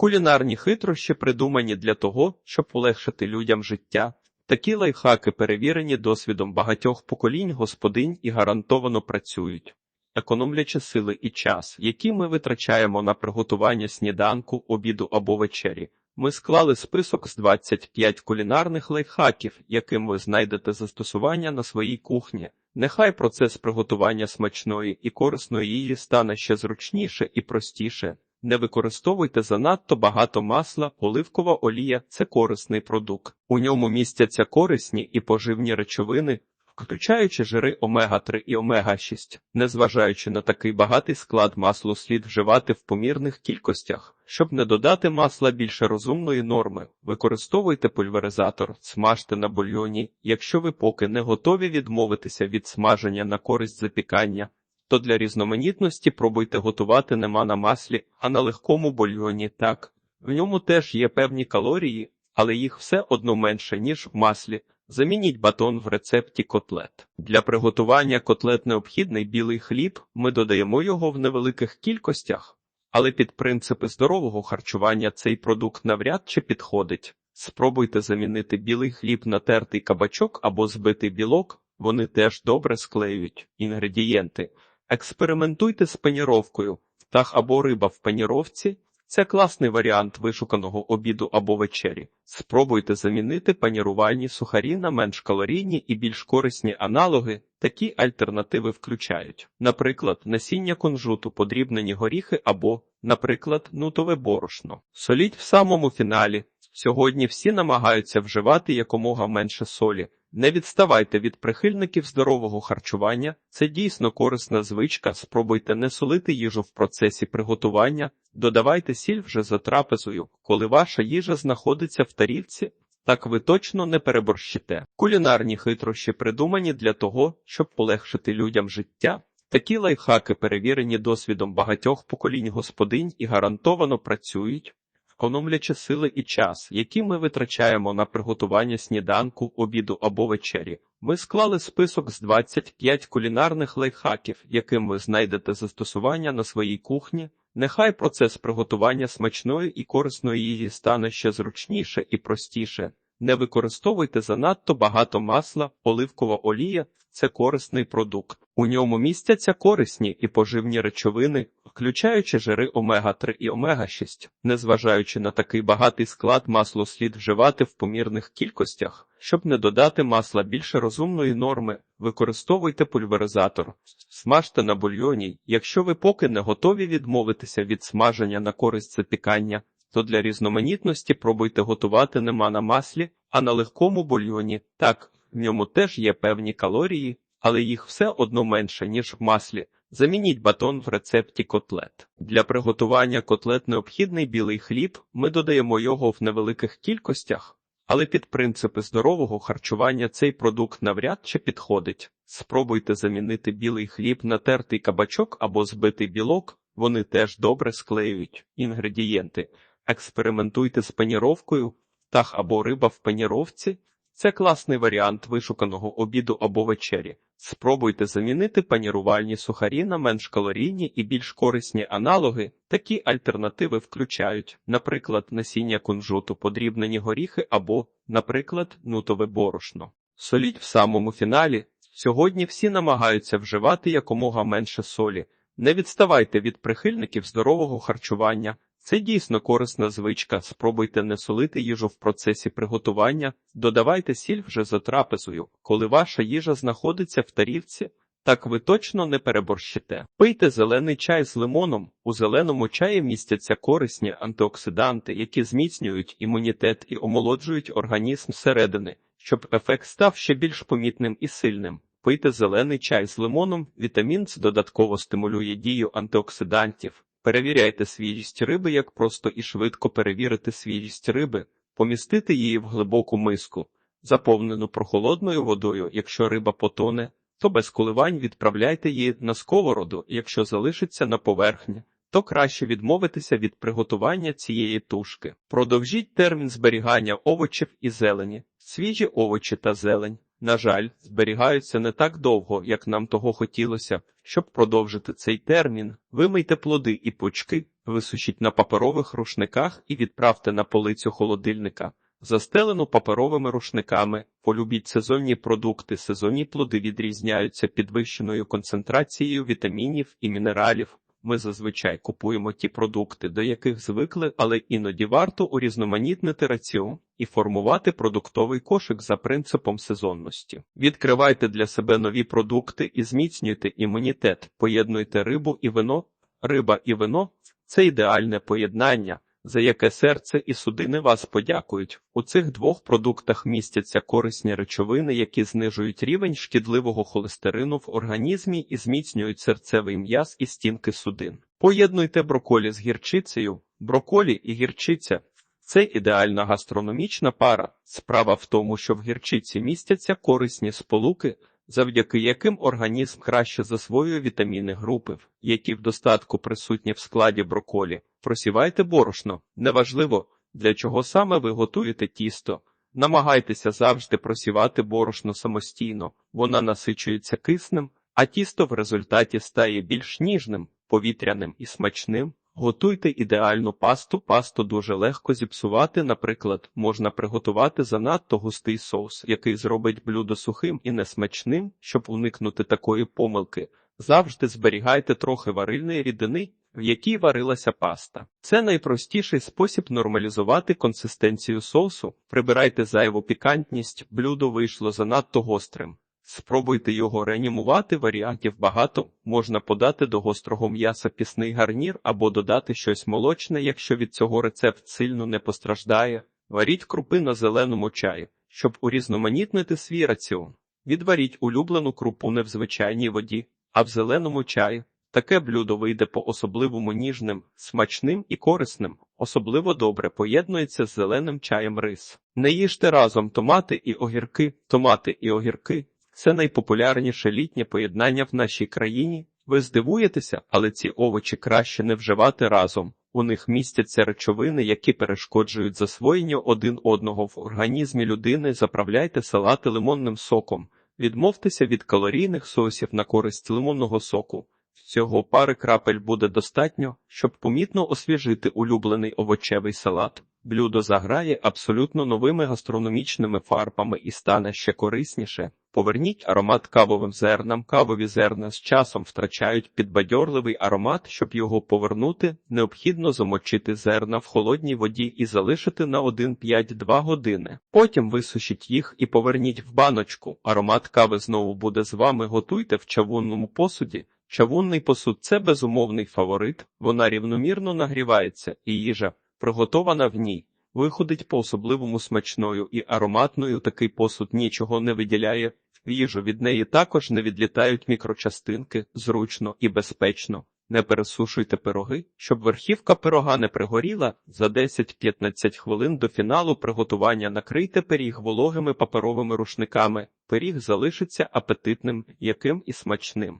Кулінарні хитрощі придумані для того, щоб полегшити людям життя. Такі лайфхаки перевірені досвідом багатьох поколінь господинь і гарантовано працюють, економлячи сили і час, які ми витрачаємо на приготування сніданку, обіду або вечері. Ми склали список з 25 кулінарних лайфхаків, яким ви знайдете застосування на своїй кухні. Нехай процес приготування смачної і корисної їжі стане ще зручніше і простіше. Не використовуйте занадто багато масла, оливкова олія це корисний продукт. У ньому містяться корисні і поживні речовини, включаючи жири омега-3 і омега-6. Незважаючи на такий багатий склад масло слід вживати в помірних кількостях. Щоб не додати масла більше розумної норми, використовуйте пульверизатор, смажте на бульйоні. Якщо ви поки не готові відмовитися від смаження на користь запікання, то для різноманітності пробуйте готувати нема на маслі, а на легкому бульйоні так. В ньому теж є певні калорії, але їх все одно менше, ніж в маслі. Замініть батон в рецепті котлет. Для приготування котлет необхідний білий хліб, ми додаємо його в невеликих кількостях, але під принципи здорового харчування цей продукт навряд чи підходить. Спробуйте замінити білий хліб на тертий кабачок або збитий білок, вони теж добре склеюють інгредієнти. Експериментуйте з паніровкою. Птах або риба в паніровці це класний варіант вишуканого обіду або вечері. Спробуйте замінити панірувальні сухарі на менш калорійні і більш корисні аналоги. Такі альтернативи включають, наприклад, насіння кунжуту, подрібнені горіхи або, наприклад, нутове борошно. Соліть в самому фіналі. Сьогодні всі намагаються вживати якомога менше солі. Не відставайте від прихильників здорового харчування, це дійсно корисна звичка. Спробуйте не солити їжу в процесі приготування, додавайте сіль вже за трапезою, коли ваша їжа знаходиться в тарілці. Так ви точно не переборщите. Кулінарні хитрощі придумані для того, щоб полегшити людям життя. Такі лайфхаки перевірені досвідом багатьох поколінь господинь і гарантовано працюють економлячи сили і час, які ми витрачаємо на приготування сніданку, обіду або вечері. Ми склали список з 25 кулінарних лайфхаків, яким ви знайдете застосування на своїй кухні. Нехай процес приготування смачної і корисної їжі стане ще зручніше і простіше. Не використовуйте занадто багато масла, оливкова олія це корисний продукт. У ньому містяться корисні і поживні речовини, включаючи жири омега-3 і омега-6. Незважаючи на такий багатий склад, масло слід вживати в помірних кількостях, щоб не додати масла більше розумної норми. Використовуйте пульверизатор, смажте на бульйоні. Якщо ви поки не готові відмовитися від смаження на користь запікання, то для різноманітності пробуйте готувати нема на маслі, а на легкому бульйоні. Так, в ньому теж є певні калорії, але їх все одно менше, ніж в маслі. Замініть батон в рецепті котлет. Для приготування котлет необхідний білий хліб, ми додаємо його в невеликих кількостях, але під принципи здорового харчування цей продукт навряд чи підходить. Спробуйте замінити білий хліб на тертий кабачок або збитий білок, вони теж добре склеюють інгредієнти. Експериментуйте з паніровкою, птах або риба в паніровці. Це класний варіант вишуканого обіду або вечері. Спробуйте замінити панірувальні сухарі на менш калорійні і більш корисні аналоги. Такі альтернативи включають, наприклад, насіння кунжуту, подрібнені горіхи або, наприклад, нутове борошно. Соліть в самому фіналі. Сьогодні всі намагаються вживати якомога менше солі. Не відставайте від прихильників здорового харчування. Це дійсно корисна звичка. Спробуйте не солити їжу в процесі приготування, додавайте сіль вже за трапезою, коли ваша їжа знаходиться в тарілці. Так ви точно не переборщите. Пийте зелений чай з лимоном. У зеленому чаї містяться корисні антиоксиданти, які зміцнюють імунітет і омолоджують організм зсередини, щоб ефект став ще більш помітним і сильним. Пийте зелений чай з лимоном, вітамін С додатково стимулює дію антиоксидантів. Перевіряйте свіжість риби, як просто і швидко перевірити свіжість риби, помістити її в глибоку миску, заповнену прохолодною водою. Якщо риба потоне, то без коливань відправляйте її на сковороду, якщо залишиться на поверхні, то краще відмовитися від приготування цієї тушки. Продовжіть термін зберігання овочів і зелені, свіжі овочі та зелень. На жаль, зберігаються не так довго, як нам того хотілося. Щоб продовжити цей термін, вимийте плоди і пучки, висушіть на паперових рушниках і відправте на полицю холодильника. Застелену паперовими рушниками, полюбіть сезонні продукти. Сезонні плоди відрізняються підвищеною концентрацією вітамінів і мінералів. Ми зазвичай купуємо ті продукти, до яких звикли, але іноді варто урізноманітнити раціон і формувати продуктовий кошик за принципом сезонності. Відкривайте для себе нові продукти і зміцнюйте імунітет, поєднуйте рибу і вино. Риба і вино це ідеальне поєднання за яке серце і судини вас подякують. У цих двох продуктах містяться корисні речовини, які знижують рівень шкідливого холестерину в організмі і зміцнюють серцевий м'яз і стінки судин. Поєднуйте броколі з гірчицею, броколі і гірчиця. Це ідеальна гастрономічна пара. Справа в тому, що в гірчиці містяться корисні сполуки, завдяки яким організм краще засвоює вітаміни групи, які в достатку присутні в складі броколі. Просівайте борошно. Неважливо, для чого саме ви готуєте тісто. Намагайтеся завжди просівати борошно самостійно, вона насичується киснем, а тісто в результаті стає більш ніжним, повітряним і смачним. Готуйте ідеальну пасту. Пасту дуже легко зіпсувати. Наприклад, можна приготувати занадто густий соус, який зробить блюдо сухим і несмачним, щоб уникнути такої помилки. Завжди зберігайте трохи варильної рідини, в якій варилася паста. Це найпростіший спосіб нормалізувати консистенцію соусу. Прибирайте зайву пікантність, блюдо вийшло занадто гострим. Спробуйте його реанімувати, варіантів багато, можна подати до гострого м'яса пісний гарнір або додати щось молочне, якщо від цього рецепт сильно не постраждає. Варіть крупи на зеленому чаї, щоб урізноманітнити свій раціон. Відваріть улюблену крупу не в звичайній воді, а в зеленому чаї. Таке блюдо вийде по особливому ніжним, смачним і корисним, особливо добре поєднується з зеленим чаєм рис. Не їжте разом томати і огірки, томати і огірки. Це найпопулярніше літнє поєднання в нашій країні. Ви здивуєтеся, але ці овочі краще не вживати разом. У них містяться речовини, які перешкоджують засвоєнню один одного в організмі людини. Заправляйте салати лимонним соком, відмовтеся від калорійних соусів на користь лимонного соку. Цього пари крапель буде достатньо, щоб помітно освіжити улюблений овочевий салат. Блюдо заграє абсолютно новими гастрономічними фарбами і стане ще корисніше. Поверніть аромат кавовим зернам. Кавові зерна з часом втрачають підбадьорливий аромат, щоб його повернути, необхідно замочити зерна в холодній воді і залишити на 1-5-2 години. Потім висушіть їх і поверніть в баночку. Аромат кави знову буде з вами. Готуйте в чавунному посуді. Чавунний посуд це безумовний фаворит, вона рівномірно нагрівається, і їжа, приготована в ній, виходить по особливому смачною і ароматною такий посуд нічого не виділяє, в їжу від неї також не відлітають мікрочастинки, зручно і безпечно. Не пересушуйте пироги, щоб верхівка пирога не пригоріла. За 10-15 хвилин до фіналу приготування накрийте пиріг вологими паперовими рушниками. Пиріг залишиться апетитним, яким і смачним.